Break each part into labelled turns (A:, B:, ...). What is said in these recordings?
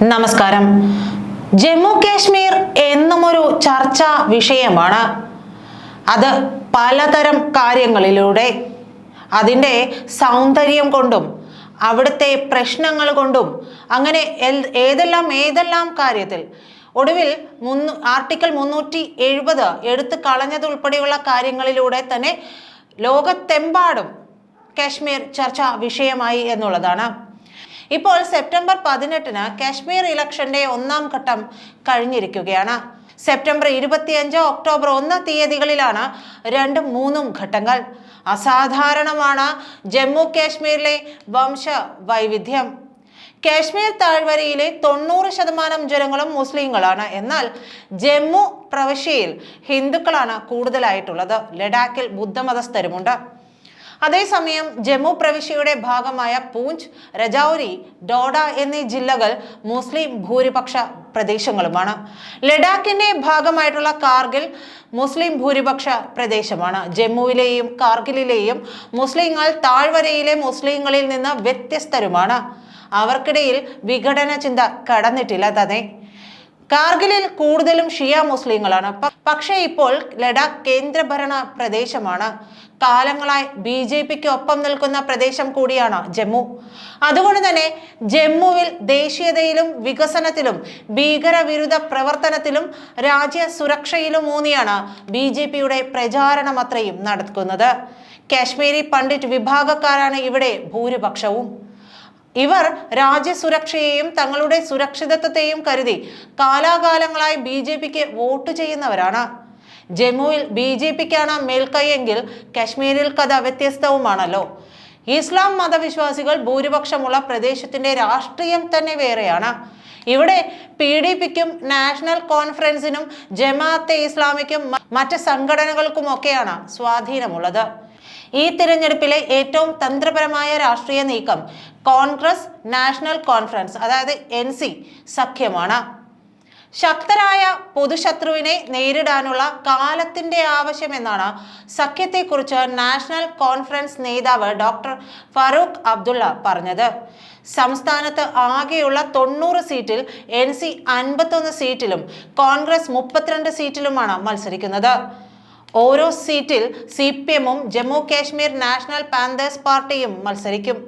A: നമസ്കാരം. ജമ്മു കാശ്മീർ എന്നും ഒരു ചർച്ചാ വിഷയമാണ്. അത് പലതരം കാര്യങ്ങളിലൂടെ അതിന്റെ സൗന്ദര്യം കൊണ്ടും അവിടുത്തെ പ്രശ്നങ്ങൾ കൊണ്ടും അങ്ങനെ ഏതെല്ലാം ഏതെല്ലാം കാര്യത്തിൽ ഒടുവിൽ മുന്നു ആർട്ടിക്കിൾ മുന്നൂറ്റി എഴുപത് എടുത്തു കളഞ്ഞതുൾപ്പെടെയുള്ള കാര്യങ്ങളിലൂടെ തന്നെ ലോകത്തെമ്പാടും കാശ്മീർ ചർച്ചാ വിഷയമായി എന്നുള്ളതാണ്. ഇപ്പോൾ സെപ്റ്റംബർ പതിനെട്ടിന് കാശ്മീർ ഇലക്ഷന്റെ ഒന്നാം ഘട്ടം കഴിഞ്ഞിരിക്കുകയാണ്. സെപ്റ്റംബർ ഇരുപത്തിയഞ്ച് ഒക്ടോബർ ഒന്ന് തീയതികളിലാണ് രണ്ടും മൂന്നും ഘട്ടങ്ങൾ. അസാധാരണമാണ് ജമ്മു കാശ്മീരിലെ വംശ വൈവിധ്യം കാശ്മീർ താഴ്വരയിലെ തൊണ്ണൂറ് ശതമാനം ജനങ്ങളും മുസ്ലിങ്ങളാണ്. എന്നാൽ ജമ്മു പ്രവിശ്യയിൽ ഹിന്ദുക്കളാണ് കൂടുതലായിട്ടുള്ളത്. ലഡാക്കിൽ ബുദ്ധമതസ്ഥരുമുണ്ട്. അതേസമയം ജമ്മു പ്രവിശ്യയുടെ ഭാഗമായ പൂഞ്ച് രജൌരി ഡോഡ എന്നീ ജില്ലകൾ മുസ്ലിം ഭൂരിപക്ഷ പ്രദേശങ്ങളുമാണ്. ലഡാക്കിന്റെ ഭാഗമായിട്ടുള്ള കാർഗിൽ മുസ്ലിം ഭൂരിപക്ഷ പ്രദേശമാണ്. ജമ്മുവിലെയും കാർഗിലിലെയും മുസ്ലിങ്ങൾ താഴ്വരയിലെ മുസ്ലിങ്ങളിൽ നിന്ന് വ്യത്യസ്തരുമാണ്. അവർക്കിടയിൽ വിഘടന ചിന്ത കടന്നിട്ടില്ല തന്നെ. കാർഗിലിൽ കൂടുതലും ഷിയ മുസ്ലിങ്ങളാണ്. പക്ഷേ ഇപ്പോൾ ലഡാക്ക് കേന്ദ്രഭരണ പ്രദേശമാണ്. കാലങ്ങളായി ബി ജെ പിക്ക് ഒപ്പം നിൽക്കുന്ന പ്രദേശം കൂടിയാണ് ജമ്മു. അതുകൊണ്ട് തന്നെ ജമ്മുവിൽ ദേശീയതയിലും വികസനത്തിലും ഭീകരവിരുദ്ധ പ്രവർത്തനത്തിലും രാജ്യ സുരക്ഷയിലും ഊന്നിയാണ് ബി ജെ പിയുടെ പ്രചാരണം അത്രയും നടക്കുന്നത്. കാശ്മീരി പണ്ഡിറ്റ് വിഭാഗക്കാരാണ് ഇവിടെ ഭൂരിപക്ഷവും. ഇവർ രാജ്യസുരക്ഷയെയും തങ്ങളുടെ സുരക്ഷിതത്വത്തെയും കരുതി കാലാകാലങ്ങളായി ബി ജെ പിക്ക് വോട്ട് ചെയ്യുന്നവരാണ്. ജമ്മുവിൽ ബി ജെ പിക്കാണ് മേൽക്കൈയെങ്കിൽ കശ്മീരിൽ കഥ വ്യത്യസ്തവുമാണല്ലോ. ഇസ്ലാം മതവിശ്വാസികൾ ഭൂരിപക്ഷമുള്ള പ്രദേശത്തിന്റെ രാഷ്ട്രീയം തന്നെ വേറെയാണ്. ഇവിടെ പി ഡി പിക്കും നാഷണൽ കോൺഫറൻസിനും ജമാഅത്തെ ഇസ്ലാമിക്കും മറ്റ് സംഘടനകൾക്കുമൊക്കെയാണ് സ്വാധീനമുള്ളത്. ഈ തിരഞ്ഞെടുപ്പിലെ ഏറ്റവും തന്ത്രപരമായ രാഷ്ട്രീയ നീക്കം കോൺഗ്രസ് നാഷണൽ കോൺഫറൻസ് അതായത് എൻ സഖ്യമാണ്. ശക്തരായ പൊതുശത്രുവിനെ നേരിടാനുള്ള കാലത്തിന്റെ ആവശ്യമെന്നാണ് സഖ്യത്തെക്കുറിച്ച് നാഷണൽ കോൺഫറൻസ് നേതാവ് ഡോക്ടർ ഫറൂഖ് അബ്ദുള്ള പറഞ്ഞത്. സംസ്ഥാനത്ത് ആകെയുള്ള തൊണ്ണൂറ് സീറ്റിൽ എൻ സി അൻപത്തൊന്ന് സീറ്റിലും കോൺഗ്രസ് മുപ്പത്തിരണ്ട് സീറ്റിലുമാണ് മത്സരിക്കുന്നത്. ഓരോ സീറ്റിൽ സി പി എമ്മും ജമ്മു കാശ്മീർ നാഷണൽ പാന്തേഴ്സ് പാർട്ടിയും മത്സരിക്കും.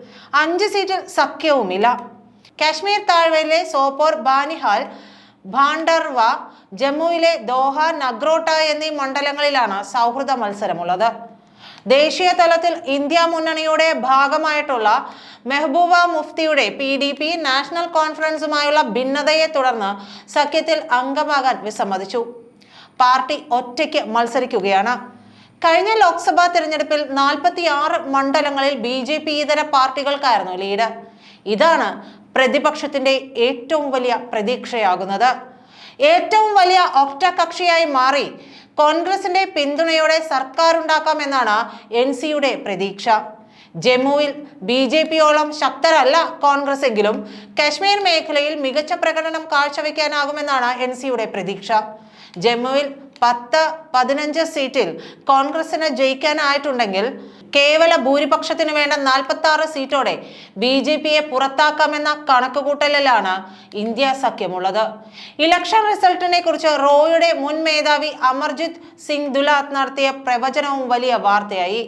A: അഞ്ച് സീറ്റിൽ സഖ്യവുമില്ല. കാശ്മീർ താഴ്വരയിലെ സോപ്പോർ ബാനിഹാൽ ഭാണ്ടർവ ജമ്മുവിലെ ദോഹ നഗ്രോട്ട എന്നീ മണ്ഡലങ്ങളിലാണ് സൗഹൃദ മത്സരമുള്ളത്. ദേശീയ തലത്തിൽ ഇന്ത്യ മുന്നണിയുടെ ഭാഗമായിട്ടുള്ള മെഹബൂബ മുഫ്തിയുടെ പി ഡി പി നാഷണൽ കോൺഫറൻസുമായുള്ള ഭിന്നതയെ തുടർന്ന് സഖ്യത്തിൽ അംഗമാകാൻ വിസമ്മതിച്ചു. പാർട്ടി ഒറ്റയ്ക്ക് മത്സരിക്കുകയാണ്. കഴിഞ്ഞ ലോക്സഭാ തിരഞ്ഞെടുപ്പിൽ നാൽപ്പത്തി ആറ് മണ്ഡലങ്ങളിൽ ബി ജെ പി ഇതര പാർട്ടികൾക്കായിരുന്നു ലീഡ്. ഇതാണ് പ്രതിപക്ഷത്തിന്റെ ഏറ്റവും വലിയ പ്രതീക്ഷയാകുന്നത്. ഏറ്റവും വലിയ ഒറ്റ കക്ഷിയായി മാറി കോൺഗ്രസിന്റെ പിന്തുണയോടെ സർക്കാർ ഉണ്ടാക്കാമെന്നാണ് എൻ സിയുടെ പ്രതീക്ഷ. ജമ്മുവിൽ ബി ജെ പിയോളം ശക്തരല്ല കോൺഗ്രസ് എങ്കിലും കശ്മീർ മേഖലയിൽ മികച്ച പ്രകടനം കാഴ്ചവെക്കാനാകുമെന്നാണ് എൻ സിയുടെ പ്രതീക്ഷ. ജമ്മുവിൽ പത്ത് പതിനഞ്ച് സീറ്റിൽ കോൺഗ്രസിന് ജയിക്കാനായിട്ടുണ്ടെങ്കിൽ കേവല ഭൂരിപക്ഷത്തിന് വേണ്ട നാൽപ്പത്തി ആറ് സീറ്റോടെ ബി ജെ പിയെ പുറത്താക്കാമെന്ന കണക്കുകൂട്ടലിലാണ് ഇന്ത്യ സഖ്യമുള്ളത്. ഇലക്ഷൻ റിസൾട്ടിനെ കുറിച്ച് റോയുടെ മുൻ മേധാവി അമർജിത് സിംഗ് ദുലാത്ത് നടത്തിയ പ്രവചനവും വലിയ വാർത്തയായി.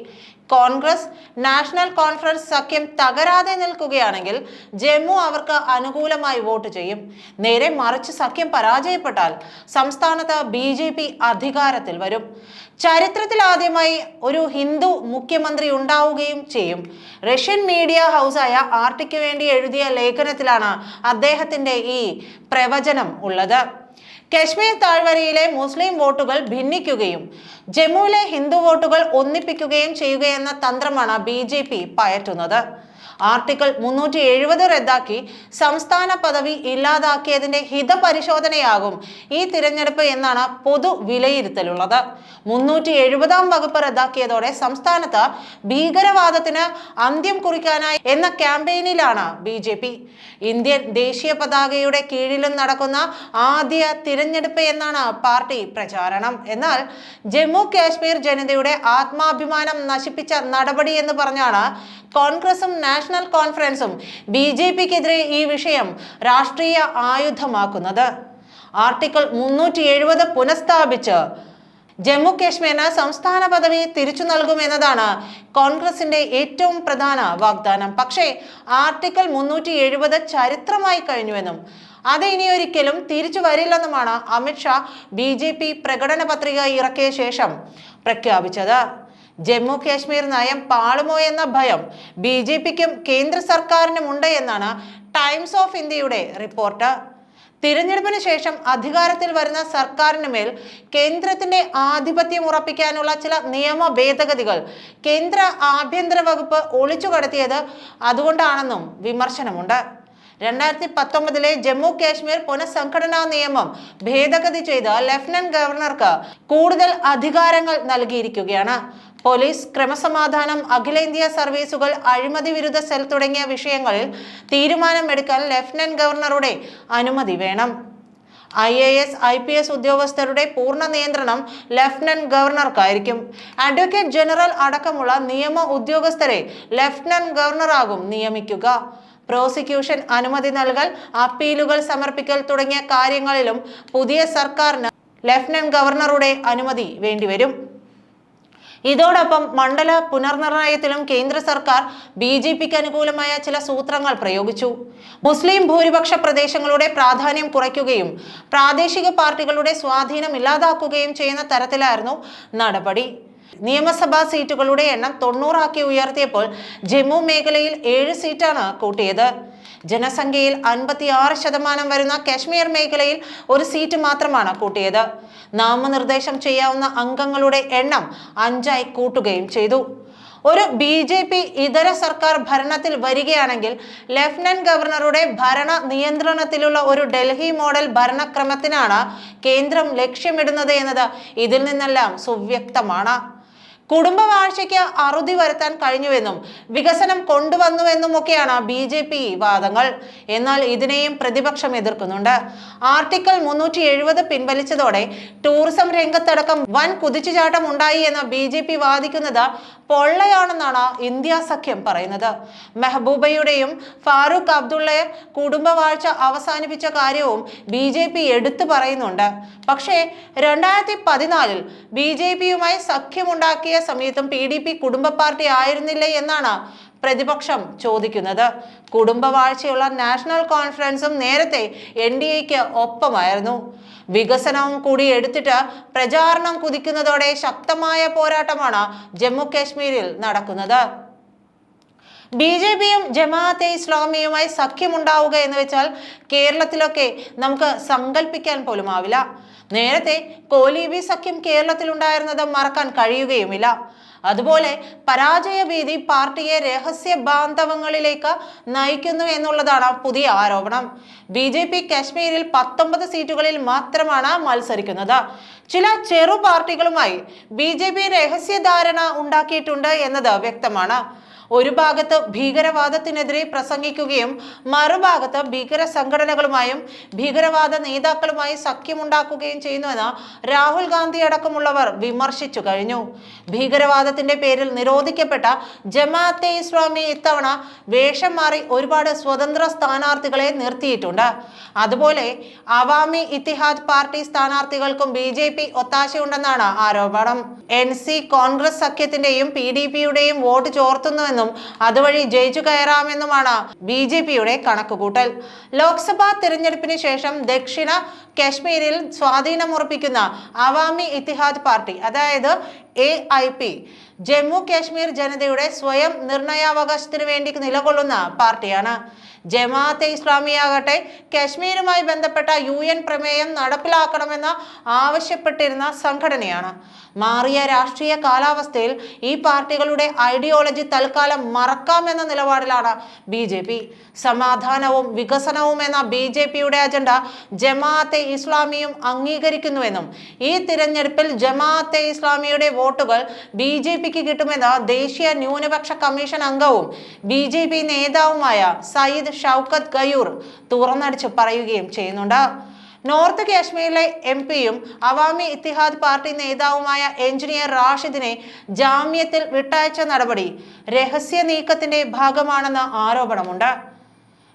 A: കോൺഗ്രസ് നാഷണൽ കോൺഫറൻസ് സഖ്യം തകരാതെ നിൽക്കുകയാണെങ്കിൽ ജമ്മു അവർക്ക് അനുകൂലമായി വോട്ട് ചെയ്യും. നേരെ മറിച്ച് സഖ്യം പരാജയപ്പെട്ടാൽ സംസ്ഥാനത്ത് ബി അധികാരത്തിൽ വരും. ചരിത്രത്തിൽ ആദ്യമായി ഒരു ഹിന്ദു മുഖ്യമന്ത്രി ഉണ്ടാവുകയും ചെയ്യും. റഷ്യൻ മീഡിയ ഹൗസായ ആർട്ടിക്ക് വേണ്ടി എഴുതിയ ലേഖനത്തിലാണ് അദ്ദേഹത്തിന്റെ ഈ പ്രവചനം ഉള്ളത്. കശ്മീർ താഴ്വരയിലെ മുസ്ലിം വോട്ടുകൾ ഭിന്നിക്കുകയും ജമ്മുവിലെ ഹിന്ദു വോട്ടുകൾ ഒന്നിപ്പിക്കുകയും ചെയ്യുകയെന്ന തന്ത്രമാണ് ബി ജെ പി പയറ്റുന്നത്. ആർട്ടിക്കിൾ മുന്നൂറ്റി എഴുപത് റദ്ദാക്കി സംസ്ഥാന പദവി ഇല്ലാതാക്കിയതിന്റെ ഹിതപരിശോധനയാകും ഈ തിരഞ്ഞെടുപ്പ് എന്നാണ് പൊതു വിലയിരുത്തലുള്ളത്. മുന്നൂറ്റി എഴുപതാം വകുപ്പ് റദ്ദാക്കിയതോടെ സംസ്ഥാനത്ത് ഭീകരവാദത്തിന് അന്ത്യം കുറിക്കാനായി എന്ന ക്യാമ്പയിനിലാണ് ബി ജെ പി. ഇന്ത്യൻ ദേശീയ പതാകയുടെ കീഴിലും നടക്കുന്ന ആദ്യ തിരഞ്ഞെടുപ്പ് എന്നാണ് പാർട്ടി പ്രചാരണം. എന്നാൽ ജമ്മു കാശ്മീർ ജനതയുടെ ആത്മാഭിമാനം നശിപ്പിച്ച നടപടി എന്ന് പറഞ്ഞാണ് കോൺഗ്രസും നാഷണൽ നാഷണൽ കോൺഫറൻസും ബി ജെ പിക്കെതിരെ ഈ വിഷയം രാഷ്ട്രീയ ആയുധമാക്കുന്നത്. ആർട്ടിക്കിൾ മുന്നൂറ്റി എഴുപത് പുനഃസ്ഥാപിച്ച് ജമ്മു കാശ്മീരിന് സംസ്ഥാന പദവി തിരിച്ചു നൽകുമെന്നതാണ് കോൺഗ്രസിന്റെ ഏറ്റവും പ്രധാന വാഗ്ദാനം. പക്ഷേ ആർട്ടിക്കിൾ മുന്നൂറ്റി എഴുപത് ചരിത്രമായി കഴിഞ്ഞുവെന്നും അത് ഇനിയൊരിക്കലും തിരിച്ചു വരില്ലെന്നുമാണ് അമിത്ഷാ ബി ജെ പി പ്രകടന പത്രിക ഇറക്കിയ ശേഷം പ്രഖ്യാപിച്ചത്. ജമ്മു കാശ്മീർ നയം പാളുമോ എന്ന ഭയം ബി ജെ പിക്കും കേന്ദ്ര സർക്കാരിനും ഉണ്ട് എന്നാണ് ടൈംസ് ഓഫ് ഇന്ത്യയുടെ റിപ്പോർട്ട്. തിരഞ്ഞെടുപ്പിന് ശേഷം അധികാരത്തിൽ വരുന്ന സർക്കാരിന് മേൽ കേന്ദ്രത്തിന്റെ ആധിപത്യം ഉറപ്പിക്കാനുള്ള ചില നിയമ ഭേദഗതികൾ കേന്ദ്ര ആഭ്യന്തര വകുപ്പ് ഒളിച്ചു കടത്തിയത് അതുകൊണ്ടാണെന്നും വിമർശനമുണ്ട്. രണ്ടായിരത്തി പത്തൊമ്പതിലെ ജമ്മു കാശ്മീർ പുനഃസംഘടനാ നിയമം ഭേദഗതി ചെയ്ത് ലഫ്റ്റനന്റ് ഗവർണർക്ക് കൂടുതൽ അധികാരങ്ങൾ നൽകിയിരിക്കുകയാണ്. പോലീസ് ക്രമസമാധാനം അഖിലേന്ത്യാ സർവീസുകൾ അഴിമതി വിരുദ്ധ സെൽ തുടങ്ങിയ വിഷയങ്ങളിൽ തീരുമാനമെടുക്കാൻ ലഫ്റ്റനന്റ് ഗവർണറുടെ അനുമതി വേണം. I A S I P S ഉദ്യോഗസ്ഥരുടെ പൂർണ നിയന്ത്രണം ലഫ്റ്റനന്റ് ഗവർണർക്കായിരിക്കും. അഡ്വക്കേറ്റ് ജനറൽ അടക്കമുള്ള നിയമ ഉദ്യോഗസ്ഥരെ ലഫ്റ്റനന്റ് ഗവർണറാകും നിയമിക്കുക. പ്രോസിക്യൂഷൻ അനുമതി നൽകൽ അപ്പീലുകൾ സമർപ്പിക്കൽ തുടങ്ങിയ കാര്യങ്ങളിലും പുതിയ സർക്കാരിന് ലഫ്റ്റനന്റ് ഗവർണറുടെ അനുമതി വേണ്ടിവരും. ഇതോടൊപ്പം മണ്ഡല പുനർനിർണയത്തിലും കേന്ദ്ര സർക്കാർ ബി ജെ പിക്ക് അനുകൂലമായ ചില സൂത്രങ്ങൾ പ്രയോഗിച്ചു. മുസ്ലിം ഭൂരിപക്ഷ പ്രദേശങ്ങളുടെ പ്രാധാന്യം കുറയ്ക്കുകയും പ്രാദേശിക പാർട്ടികളുടെ സ്വാധീനം ഇല്ലാതാക്കുകയും ചെയ്യുന്ന തരത്തിലായിരുന്നു നടപടി. നിയമസഭാ സീറ്റുകളുടെ എണ്ണം തൊണ്ണൂറാക്കി ഉയർത്തിയപ്പോൾ ജമ്മു മേഖലയിൽ ഏഴ് സീറ്റാണ് കൂട്ടിയത്. ജനസംഖ്യയിൽ അൻപത്തി ആറ് ശതമാനം വരുന്ന കശ്മീർ മേഖലയിൽ ഒരു സീറ്റ് മാത്രമാണ് കൂട്ടിയത്. നാമനിർദ്ദേശം ചെയ്യാവുന്ന അംഗങ്ങളുടെ എണ്ണം അഞ്ചായി കൂട്ടുകയും ചെയ്തു. ഒരു ബി ജെ പി ഇതര സർക്കാർ ഭരണത്തിൽ വരികയാണെങ്കിൽ ലഫ്റ്റനന്റ് ഗവർണറുടെ ഭരണ നിയന്ത്രണത്തിലുള്ള ഒരു ഡൽഹി മോഡൽ ഭരണക്രമത്തിനാണ് കേന്ദ്രം ലക്ഷ്യമിടുന്നത് എന്നത് ഇതിൽ നിന്നെല്ലാം സുവ്യക്തമാണ്. കുടുംബവാഴ്ചയ്ക്ക് അറുതി വരുത്താൻ കഴിഞ്ഞുവെന്നും വികസനം കൊണ്ടുവന്നുവെന്നും ഒക്കെയാണ് ബി ജെ പി വാദങ്ങൾ. എന്നാൽ ഇതിനെയും പ്രതിപക്ഷം എതിർക്കുന്നുണ്ട്. ആർട്ടിക്കിൾ മുന്നൂറ്റി എഴുപത് പിൻവലിച്ചതോടെ ടൂറിസം രംഗത്തടക്കം വൻ കുതിച്ചുചാട്ടം ഉണ്ടായി എന്ന് ബി ജെ പി വാദിക്കുന്നത് പൊള്ളയാണെന്നാണ് ഇന്ത്യ സഖ്യം പറയുന്നത്. മെഹബൂബയുടെയും ഫാറൂഖ് അബ്ദുള്ളയെ കുടുംബവാഴ്ച അവസാനിപ്പിച്ച കാര്യവും ബി ജെ പി എടുത്തു പറയുന്നുണ്ട്. പക്ഷേ രണ്ടായിരത്തി പതിനാലിൽ ബി ജെ പിയുമായി സഖ്യമുണ്ടാക്കിയ സമയത്തും പി ഡി പി കുടുംബ പാർട്ടി ആയിരുന്നില്ലേ എന്നാണ് പ്രതിപക്ഷം ചോദിക്കുന്നത്. കുടുംബവാഴ്ചയുള്ള നാഷണൽ കോൺഫറൻസും നേരത്തെ എൻ ഡി എക്ക് ഒപ്പമായിരുന്നു. വികസനവും കൂടി എടുത്തിട്ട് പ്രചാരണം കുതിക്കുന്നതോടെ ശക്തമായ പോരാട്ടമാണ് ജമ്മു കാശ്മീരിൽ നടക്കുന്നത്. ബി ജെ പിയും ജമാഅത്തെ ഇസ്ലാമിയുമായി സഖ്യമുണ്ടാവുക എന്ന് വെച്ചാൽ കേരളത്തിലൊക്കെ നമുക്ക് സങ്കല്പിക്കാൻ പോലും ആവില്ല. നേരത്തെ കോലീബി സഖ്യം കേരളത്തിൽ ഉണ്ടായിരുന്നത് മറക്കാൻ കഴിയുകയുമില്ല. അതുപോലെ പരാജയ ഭീതി പാർട്ടിയെ രഹസ്യ ബാന്ധവങ്ങളിലേക്ക് നയിക്കുന്നു എന്നുള്ളതാണ് പുതിയ ആരോപണം. ബി ജെ പി കാശ്മീരിൽ പത്തൊമ്പത് സീറ്റുകളിൽ മാത്രമാണ് മത്സരിക്കുന്നത്. ചില ചെറു പാർട്ടികളുമായി ബി ജെ പി രഹസ്യധാരണ ഉണ്ടാക്കിയിട്ടുണ്ട് എന്നത് വ്യക്തമാണ്. ഒരു ഭാഗത്ത് ഭീകരവാദത്തിനെതിരെ പ്രസംഗിക്കുകയും മറുഭാഗത്ത് ഭീകര സംഘടനകളുമായും ഭീകരവാദ നേതാക്കളുമായി സഖ്യമുണ്ടാക്കുകയും ചെയ്യുന്നുവെന്ന് രാഹുൽ ഗാന്ധി അടക്കമുള്ളവർ വിമർശിച്ചു കഴിഞ്ഞു. ഭീകരവാദത്തിന്റെ പേരിൽ നിരോധിക്കപ്പെട്ട ജമാഅത്തെ ഇസ്ലാമി ഇത്തവണ വേഷം മാറി ഒരുപാട് സ്വതന്ത്ര സ്ഥാനാർത്ഥികളെ നിർത്തിയിട്ടുണ്ട്. അതുപോലെ അവാമി ഇത്തിഹാദ് പാർട്ടി സ്ഥാനാർത്ഥികൾക്കും ബി ജെ പി ഒത്താശയുണ്ടെന്നാണ് ആരോപണം. എൻ സി കോൺഗ്രസ് സഖ്യത്തിന്റെയും പി ഡി പിയുടെയും വോട്ട് ചോർത്തുന്നുവെന്നും അതുവഴി ജയിച്ചു കയറാമെന്നുമാണ് ബി ജെ പിയുടെ കണക്കുകൂട്ടൽ. ലോക്സഭാ തിരഞ്ഞെടുപ്പിന് ശേഷം ദക്ഷിണ കശ്മീരിൽ സ്വാധീനമുറപ്പിക്കുന്ന അവാമി ഇത്തിഹാദ് പാർട്ടി അതായത് A I P Jammu Kashmir ജനതയുടെ സ്വയം നിർണയാവകാശത്തിന് വേണ്ടി നിലകൊള്ളുന്ന പാർട്ടിയാണ്. ജമാഅത്തെ ഇസ്ലാമിയാകട്ടെ കാശ്മീരുമായി ബന്ധപ്പെട്ട യു എൻ പ്രമേയം നടപ്പിലാക്കണമെന്ന് ആവശ്യപ്പെട്ടിരുന്ന സംഘടനയാണ്. മാറിയ രാഷ്ട്രീയ കാലാവസ്ഥയിൽ ഈ പാർട്ടികളുടെ ഐഡിയോളജി തൽക്കാലം മറക്കാമെന്ന നിലപാടിലാണ് ബി ജെ പി. സമാധാനവും വികസനവും എന്ന ബി ജെ പിയുടെ അജണ്ട ജമാഅത്തെ ഇസ്ലാമിയും അംഗീകരിക്കുന്നുവെന്നും ഈ തിരഞ്ഞെടുപ്പിൽ ജമാഅത്തെ ഇസ്ലാമിയുടെ വോട്ടുകൾ ബി ജെ പിക്ക് കിട്ടുമെന്ന് ദേശീയ ന്യൂനപക്ഷ കമ്മീഷൻ അംഗവും ബി ജെ പി നേതാവുമായ സയ്യിദ് ഷൗക്കത്ത് ഗയൂർ തുറന്നടിച്ച് പറയുകയും ചെയ്യുന്നുണ്ട്. നോർത്ത് കാശ്മീരിലെ എം പിയും അവാമി ഇത്തിഹാദ് പാർട്ടി നേതാവുമായ എഞ്ചിനീയർ റാഷിദിനെ ജാമ്യത്തിൽ വിട്ടയച്ച നടപടി രഹസ്യ നീക്കത്തിന്റെ ഭാഗമാണെന്ന് ആരോപണമുണ്ട്.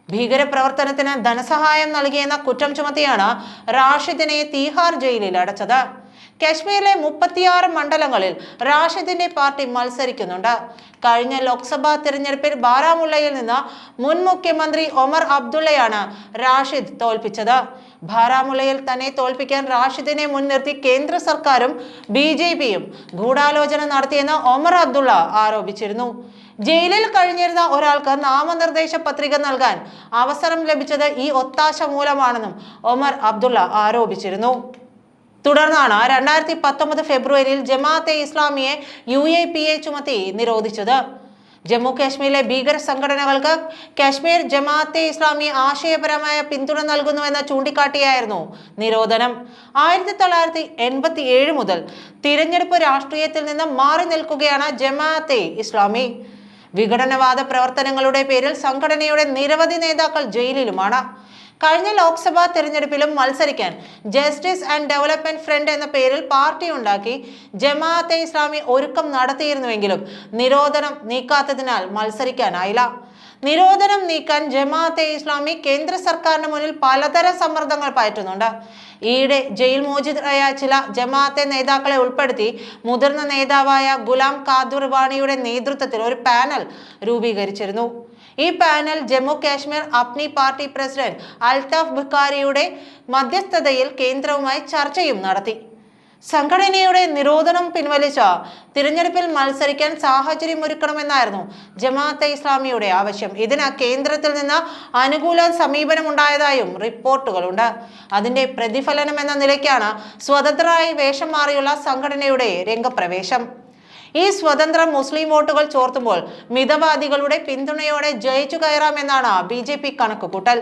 A: ഭീകരപ്രവർത്തനത്തിന് ധനസഹായം നൽകിയെന്ന കുറ്റം ചുമത്തിയാണ് റാഷിദിനെ തീഹാർ ജയിലിൽ അടച്ചത്. കശ്മീരിലെ മുപ്പത്തിയാറ് മണ്ഡലങ്ങളിൽ റാഷിദിന്റെ പാർട്ടി മത്സരിക്കുന്നുണ്ട്. കഴിഞ്ഞ ലോക്സഭാ തിരഞ്ഞെടുപ്പിൽ ബാരാമുള്ളയിൽ നിന്ന് മുൻ മുഖ്യമന്ത്രി ഒമർ അബ്ദുള്ളയാണ് റാഷിദ് തോൽപ്പിച്ചത്. ബാരാമുള്ളയിൽ തന്നെ തോൽപ്പിക്കാൻ റാഷിദിനെ മുൻനിർത്തി കേന്ദ്ര സർക്കാരും ബി ജെ പിയും ഗൂഢാലോചന നടത്തിയെന്ന് ഒമർ അബ്ദുള്ള ആരോപിച്ചിരുന്നു. ജയിലിൽ കഴിഞ്ഞിരുന്ന ഒരാൾക്ക് നാമനിർദ്ദേശ പത്രിക നൽകാൻ അവസരം ലഭിച്ചത് ഈ ഒത്താശ മൂലമാണെന്നും ഒമർ അബ്ദുള്ള ആരോപിച്ചിരുന്നു. തുടർന്നാണ് രണ്ടായിരത്തി പത്തൊമ്പത് ഫെബ്രുവരിയിൽ ജമാഅത്തെ ഇസ്ലാമിയെ യു എ പി എ ചുമത്തി നിരോധിച്ചത്. ജമ്മു കാശ്മീരിലെ ഭീകര സംഘടനകൾക്ക് കാശ്മീർ ജമാഅത്തെ ഇസ്ലാമി ആശയപരമായ പിന്തുണ നൽകുന്നുവെന്ന് ചൂണ്ടിക്കാട്ടിയായിരുന്നു നിരോധനം. ആയിരത്തി തൊള്ളായിരത്തി എൺപത്തി ഏഴ് മുതൽ തിരഞ്ഞെടുപ്പ് രാഷ്ട്രീയത്തിൽ നിന്ന് മാറി നിൽക്കുകയാണ് ജമാഅത്തെ ഇസ്ലാമി. വിഘടനവാദ പ്രവർത്തനങ്ങളുടെ പേരിൽ സംഘടനയുടെ നിരവധി നേതാക്കൾ ജയിലിലുമാണ്. കഴിഞ്ഞ ലോക്സഭാ തെരഞ്ഞെടുപ്പിലും മത്സരിക്കാൻ ജസ്റ്റിസ് ആൻഡ് ഡെവലപ്മെന്റ് ഫ്രണ്ട് എന്ന പേരിൽ പാർട്ടി ഉണ്ടാക്കി ജമാഅത്തെ ഇസ്ലാമി ഒരുക്കം നടത്തിയിരുന്നുവെങ്കിലും നിരോധനം നീക്കാത്തതിനാൽ മത്സരിക്കാനായില്ല. നിരോധനം നീക്കാൻ ജമാഅത്തെ ഇസ്ലാമി കേന്ദ്ര സർക്കാരിന് മുന്നിൽ പലതരം സമ്മർദ്ദങ്ങൾ പയറ്റുന്നുണ്ട്. ഈയിടെ ജയിൽ മോചിതരായ ചില ജമാഅത്തെ നേതാക്കളെ ഉൾപ്പെടുത്തി മുതിർന്ന നേതാവായ ഗുലാം കാദുർ വാണിയുടെ നേതൃത്വത്തിൽ ഒരു പാനൽ രൂപീകരിച്ചിരുന്നു. ഈ panel Jammu Kashmir Apni party president Altaf ബുഖാരിയുടെ മധ്യസ്ഥതയിൽ കേന്ദ്രവുമായി ചർച്ചയും നടത്തി. സംഘടനയുടെ നിരോധനം പിൻവലിച്ച തിരഞ്ഞെടുപ്പിൽ മത്സരിക്കാൻ സാഹചര്യം ഒരുക്കണമെന്നായിരുന്നു ജമാഅത്തെ ഇസ്ലാമിയുടെ ആവശ്യം. ഇതിന് കേന്ദ്രത്തിൽ നിന്ന് അനുകൂല സമീപനമുണ്ടായതായും റിപ്പോർട്ടുകളുണ്ട്. അതിന്റെ പ്രതിഫലനം എന്ന നിലയ്ക്കാണ് സ്വതന്ത്രമായി വേഷം മാറിയുള്ള സംഘടനയുടെ രംഗപ്രവേശം. ഈ സ്വതന്ത്ര മുസ്ലിം വോട്ടുകൾ ചോർത്തുമ്പോൾ മിതവാദികളുടെ പിന്തുണയോടെ ജയിച്ചു കയറാമെന്നാണ് ബി ജെ പി കണക്കുകൂട്ടൽ.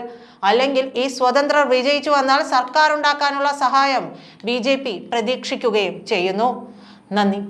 A: അല്ലെങ്കിൽ ഈ സ്വതന്ത്ര വിജയിച്ചു വന്നാൽ സർക്കാർ ഉണ്ടാക്കാനുള്ള സഹായം ബി പ്രതീക്ഷിക്കുകയും ചെയ്യുന്നു. നന്ദി.